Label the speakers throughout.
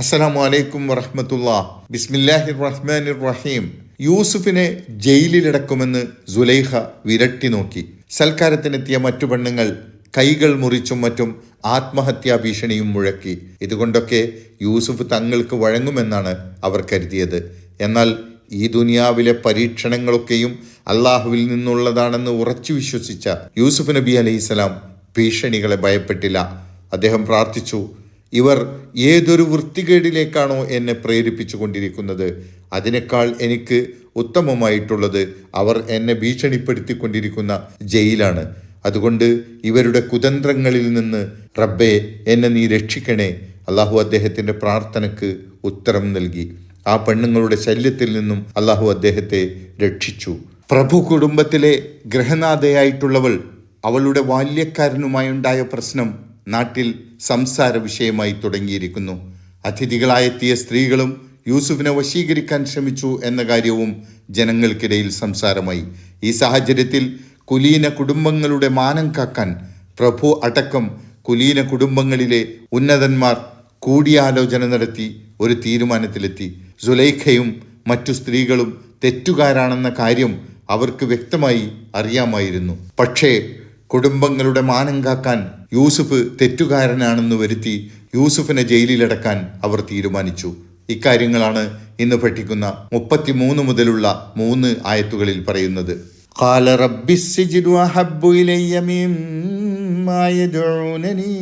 Speaker 1: അസ്സലാമു അലൈക്കും വറഹമത്തുള്ള. ബിസ്മില്ലാഹി റഹ്മാൻ റഹീം യൂസുഫിനെ ജയിലിലടക്കുമെന്ന് സുലൈഹ വിരട്ടി നോക്കി. സൽക്കാരത്തിനെത്തിയ മറ്റു പെണ്ണുങ്ങൾ കൈകൾ മുറിച്ചും മറ്റും ആത്മഹത്യാ ഭീഷണിയും മുഴക്കി. ഇതുകൊണ്ടൊക്കെ യൂസുഫ് തങ്ങൾക്ക് വഴങ്ങുമെന്നാണ് അവർ കരുതിയത്. എന്നാൽ ഈ ദുനിയാവിലെ പരീക്ഷണങ്ങളൊക്കെയും അള്ളാഹുവിൽ നിന്നുള്ളതാണെന്ന് ഉറച്ചു വിശ്വസിച്ച യൂസുഫ് നബി അലൈഹിസ്സലാം ഭീഷണികളെ ഭയപ്പെട്ടില്ല. അദ്ദേഹം പ്രാർത്ഥിച്ചു ഇവർ ഏതൊരു വൃത്തികേടിലേക്കാണോ എന്നെ പ്രേരിപ്പിച്ചു കൊണ്ടിരിക്കുന്നത് അതിനേക്കാൾ എനിക്ക് ഉത്തമമായിട്ടുള്ളത് അവർ എന്നെ ഭീഷണിപ്പെടുത്തിക്കൊണ്ടിരിക്കുന്ന ജയിലാണ്. അതുകൊണ്ട് ഇവരുടെ കുതന്ത്രങ്ങളിൽ നിന്ന് റബ്ബെ എന്നെ നീ രക്ഷിക്കണേ. അള്ളാഹു അദ്ദേഹത്തിന്റെ പ്രാർത്ഥനയ്ക്ക് ഉത്തരം നൽകി. ആ പെണ്ണുങ്ങളുടെ ശല്യത്തിൽ നിന്നും അള്ളാഹു അദ്ദേഹത്തെ രക്ഷിച്ചു. പ്രഭു കുടുംബത്തിലെ ഗ്രഹനാഥയായിട്ടുള്ളവൾ അവളുടെ ബാല്യക്കാരനുമായുണ്ടായ പ്രശ്നം നാട്ടിൽ സംസാര വിഷയമായി തുടങ്ങിയിരിക്കുന്നു. അതിഥികളായെത്തിയ സ്ത്രീകളും യൂസുഫിനെ വശീകരിക്കാൻ ശ്രമിച്ചു എന്ന കാര്യവും ജനങ്ങൾക്കിടയിൽ സംസാരമായി. ഈ സാഹചര്യത്തിൽ കുലീന കുടുംബങ്ങളുടെ മാനം കാക്കാൻ പ്രഭു അടക്കം കുലീന കുടുംബങ്ങളിലെ ഉന്നതന്മാർ കൂടിയാലോചന നടത്തി ഒരു തീരുമാനത്തിലെത്തി. സുലൈഖയും മറ്റു സ്ത്രീകളും തെറ്റുകാരാണെന്ന കാര്യം അവർക്ക് വ്യക്തമായി അറിയാമായിരുന്നു. പക്ഷേ കുടുംബങ്ങളുടെ മാനം കാക്കാൻ യൂസുഫ് തെറ്റുകാരനാണെന്ന് വരുത്തി യൂസുഫിനെ ജയിലിലടക്കാൻ അവർ തീരുമാനിച്ചു ഇക്കാര്യങ്ങളാണ് ഇന്ന് പഠിക്കുന്ന മുപ്പത്തിമൂന്ന് മുതലുള്ള മൂന്ന് ആയത്തുകളിൽ പറയുന്നത് قال رب السجن أحب إلي مما يدعونني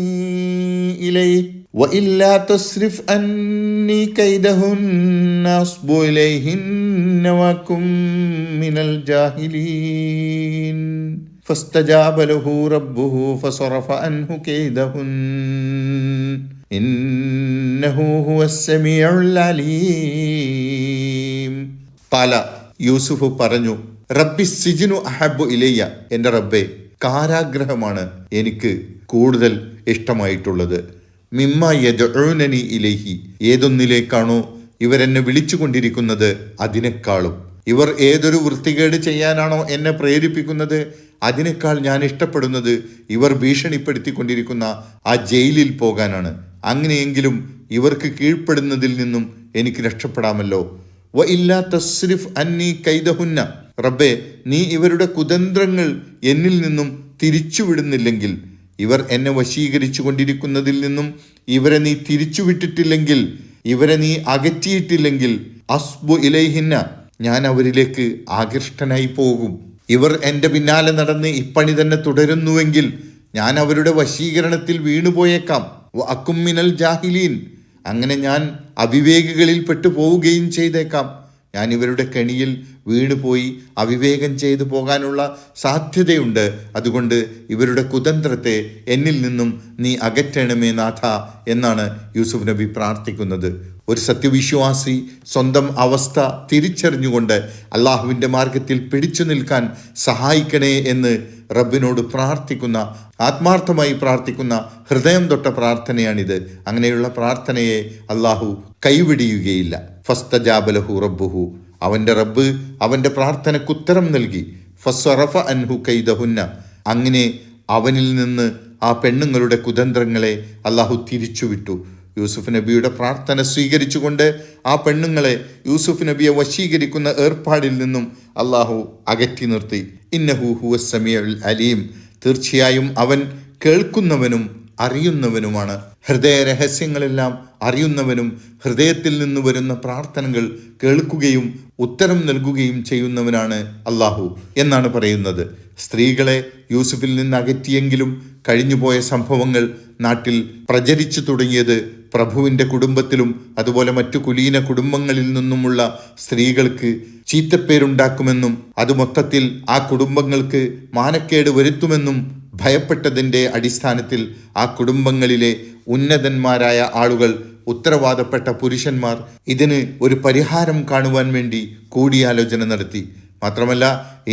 Speaker 1: إليه وإلا تصرف عني كيدهن أصب إليهن وأكن من الجاهلين فاستجاب له ربه فصرف عنه كيدهن إنه هو السميع العليم قال യൂസുഫ് പറഞ്ഞു റബ്ബി സിജിനു അഹബു ഇലയ്യ എൻ്റെ റബ്ബെ കാരാഗ്രഹമാണ് എനിക്ക് കൂടുതൽ ഇഷ്ടമായിട്ടുള്ളത് മിമ്മ യജുനനി ഇലൈഹി ഏതൊന്നിലേക്കാണോ ഇവരെന്നെ വിളിച്ചുകൊണ്ടിരിക്കുന്നത് അതിനേക്കാളും ഇവർ ഏതൊരു വൃത്തികേട് ചെയ്യാനാണോ എന്നെ പ്രേരിപ്പിക്കുന്നത് അതിനേക്കാൾ ഞാൻ ഇഷ്ടപ്പെടുന്നത് ഇവർ ഭീഷണിപ്പെടുത്തിക്കൊണ്ടിരിക്കുന്ന ആ ജയിലിൽ പോകാനാണ്. അങ്ങനെയെങ്കിലും ഇവർക്ക് കീഴ്പ്പെടുന്നതിൽ നിന്നും എനിക്ക് രക്ഷപ്പെടാമല്ലോ. വ ഇല്ലാ തസ്രിഫ് അന്നി കൈതഹുന്ന റബ്ബെ നീ ഇവരുടെ കുതന്ത്രങ്ങൾ എന്നിൽ നിന്നും തിരിച്ചുവിടുന്നില്ലെങ്കിൽ ഇവർ എന്നെ വശീകരിച്ചു കൊണ്ടിരിക്കുന്നതിൽ നിന്നും ഇവരെ നീ തിരിച്ചുവിട്ടിട്ടില്ലെങ്കിൽ ഇവരെ നീ അകറ്റിയിട്ടില്ലെങ്കിൽ അസ്ബു ഇലൈഹിന്ന ഞാൻ അവരിലേക്ക് ആകൃഷ്ടനായി പോകും. ഇവർ എന്റെ പിന്നാലെ നടന്ന് ഇപ്പണി തന്നെ തുടരുന്നുവെങ്കിൽ ഞാൻ അവരുടെ വശീകരണത്തിൽ വീണുപോയേക്കാം. അക്കുമിനൽ ജാഹിലീൻ. അങ്ങനെ ഞാൻ അവിവേകികളിൽ പെട്ടു പോവുകയും ചെയ്തേക്കാം. ഞാൻ ഇവരുടെ കെണിയിൽ വീണുപോയി അവിവേകം ചെയ്തു പോകാനുള്ള സാധ്യതയുണ്ട്. അതുകൊണ്ട് ഇവരുടെ കുതന്ത്രത്തെ എന്നിൽ നിന്നും നീ അകറ്റണമേ നാഥ എന്നാണ് യൂസുഫ് നബി പ്രാർത്ഥിക്കുന്നത്. ഒരു സത്യവിശ്വാസി സ്വന്തം അവസ്ഥ തിരിച്ചറിഞ്ഞുകൊണ്ട് അള്ളാഹുവിന്റെ മാർഗത്തിൽ പിടിച്ചു നിൽക്കാൻ സഹായിക്കണേ എന്ന് റബ്ബിനോട് പ്രാർത്ഥിക്കുന്ന ആത്മാർത്ഥമായി പ്രാർത്ഥിക്കുന്ന ഹൃദയം തൊട്ട പ്രാർത്ഥനയാണിത്. അങ്ങനെയുള്ള പ്രാർത്ഥനയെ അള്ളാഹു കൈവിടിയുകയില്ല. ഫസ്തജാബലഹു റബ്ബുഹു. അവന്റെ റബ്ബ് അവന്റെ പ്രാർത്ഥനയ്ക്ക് ഉത്തരം നൽകി. ഫസ്വറഫ അൻഹു കൈദഹുന്ന. അങ്ങനെ അവനിൽ നിന്ന് ആ പെണ്ണുങ്ങളുടെ കുതന്ത്രങ്ങളെ അള്ളാഹു തിരിച്ചുവിട്ടു. യൂസുഫ് നബിയുടെ പ്രാർത്ഥന സ്വീകരിച്ചുകൊണ്ട് ആ പെണ്ണുങ്ങളെ യൂസുഫ് നബിയെ വശീകരിക്കുന്ന ഏർപ്പാടിൽ നിന്നും അള്ളാഹു അകറ്റി നിർത്തി. ഇന്നഹു ഹുവ അലീം. തീർച്ചയായും അവൻ കേൾക്കുന്നവനും അറിയുന്നവനുമാണ്. ഹൃദയ രഹസ്യങ്ങളെല്ലാം അറിയുന്നവനും ഹൃദയത്തിൽ നിന്ന് വരുന്ന പ്രാർത്ഥനകൾ കേൾക്കുകയും ഉത്തരം നൽകുകയും ചെയ്യുന്നവനാണ് അള്ളാഹു എന്നാണ് പറയുന്നത്. സ്ത്രീകളെ യൂസുഫിൽ നിന്ന് അകറ്റിയെങ്കിലും കഴിഞ്ഞുപോയ സംഭവങ്ങൾ നാട്ടിൽ പ്രചരിച്ചു തുടങ്ങിയത് പ്രഭുവിന്റെ കുടുംബത്തിലും അതുപോലെ മറ്റു കുലീന കുടുംബങ്ങളിൽ നിന്നുമുള്ള സ്ത്രീകൾക്ക് ചീത്തപ്പേരുണ്ടാക്കുമെന്നും അത് മൊത്തത്തിൽ ആ കുടുംബങ്ങൾക്ക് മാനക്കേട് വരുത്തുമെന്നും ഭയപ്പെട്ടതിന്റെ അടിസ്ഥാനത്തിൽ ആ കുടുംബങ്ങളിലെ ഉന്നതന്മാരായ ആളുകൾ ഉത്തരവാദപ്പെട്ട പുരുഷന്മാർ ഇതിന് ഒരു പരിഹാരം കാണുവാൻ വേണ്ടി കൂടിയാലോചന നടത്തി. മാത്രമല്ല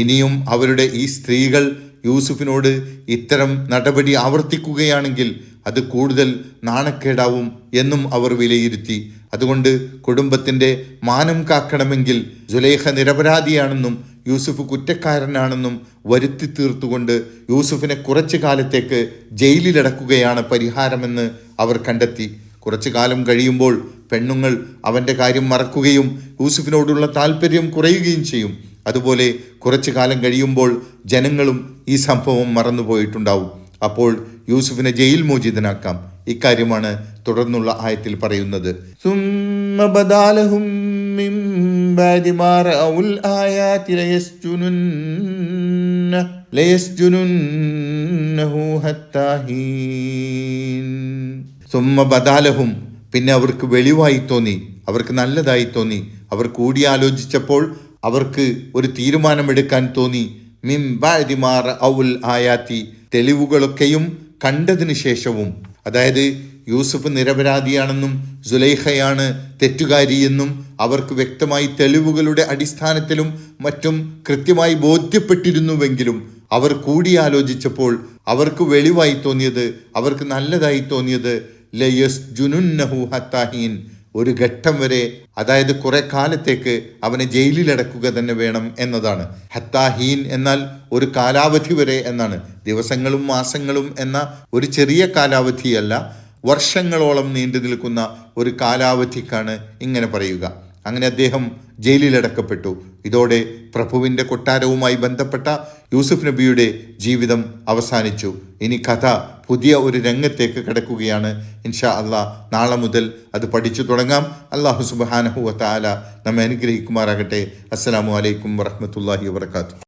Speaker 1: ഇനിയും അവരുടെ ഈ സ്ത്രീകൾ യൂസുഫിനോട് ഇത്തരം നടപടി ആവർത്തിക്കുകയാണെങ്കിൽ അത് കൂടുതൽ നാണക്കേടാവും എന്നും അവർ വിലയിരുത്തി. അതുകൊണ്ട് കുടുംബത്തിന്റെ മാനം കാക്കണമെങ്കിൽ ജുലേഖ നിരപരാധിയാണെന്നും യൂസുഫ് കുറ്റക്കാരനാണെന്നും വരുത്തി തീർത്തുകൊണ്ട് യൂസുഫിനെ കുറച്ചു കാലത്തേക്ക് ജയിലിലടക്കുകയാണ് പരിഹാരമെന്ന് അവർ കണ്ടെത്തി. കുറച്ചു കാലം കഴിയുമ്പോൾ പെണ്ണുങ്ങൾ അവന്റെ കാര്യം മറക്കുകയും യൂസുഫിനോടുള്ള താല്പര്യം കുറയുകയും ചെയ്യും. അതുപോലെ കുറച്ചു കാലം കഴിയുമ്പോൾ ജനങ്ങളും ഈ സംഭവം മറന്നുപോയിട്ടുണ്ടാവും. അപ്പോൾ യൂസുഫിനെ ജയിൽ മോചിതനാക്കാം. ഇക്കാര്യമാണ് തുടർന്നുള്ള ആയത്തിൽ പറയുന്നത് ും. ബദാലഹും പിന്നെ അവർക്ക് വെളിവായി തോന്നി അവർക്ക് നല്ലതായി തോന്നി. അവർ കൂടിയാലോചിച്ചപ്പോൾ അവർക്ക് ഒരു തീരുമാനമെടുക്കാൻ തോന്നി. മിം ബാദിമാർ ഔൽ ആയാത്തി തെളിവുകളൊക്കെയും കണ്ടതിന് ശേഷവും അതായത് യൂസഫ് നിരപരാധിയാണെന്നും സുലൈഹയാണ് തെറ്റുകാരിയെന്നും അവർക്ക് വ്യക്തമായി തെളിവുകളുടെ അടിസ്ഥാനത്തിലും മറ്റും കൃത്യമായി ബോധ്യപ്പെട്ടിരുന്നുവെങ്കിലും അവർ കൂടിയാലോചിച്ചപ്പോൾ അവർക്ക് വെളിവായി തോന്നിയത് അവർക്ക് നല്ലതായി തോന്നിയത് ലയസ് ജുനുന്നഹു ഹത്താഹീൻ ഒരു ഘട്ടം വരെ അതായത് കുറെ കാലത്തേക്ക് അവനെ ജയിലിലടക്കുക തന്നെ വേണം എന്നതാണ്. ഹത്താഹീൻ എന്നാൽ ഒരു കാലാവധി വരെ എന്നാണ്. ദിവസങ്ങളും മാസങ്ങളും എന്ന ഒരു ചെറിയ കാലാവധിയല്ല വർഷങ്ങളോളം നീണ്ടു നിൽക്കുന്ന ഒരു കാലാവധിക്കാണ് ഇങ്ങനെ പറയുക. അങ്ങനെ അദ്ദേഹം ജയിലിലടക്കപ്പെട്ടു ഇതോടെ പ്രഭുവിന്റെ കൊട്ടാരവുമായി ബന്ധപ്പെട്ട യൂസുഫ് നബിയുടെ ജീവിതം അവസാനിച്ചു. ഇനി കഥ പുതിയ ഒരു രംഗത്തേക്ക് കിടക്കുകയാണ്. ഇൻഷാ അള്ളാ നാളെ മുതൽ അത് പഠിച്ചു തുടങ്ങാം. അള്ളാഹു സുബാനഹു വാല നമ്മെ അനുഗ്രഹിക്കുമാറാകട്ടെ. അസ്സാം വലൈക്കും വറഹമത്തല്ലാഹി വാത്തു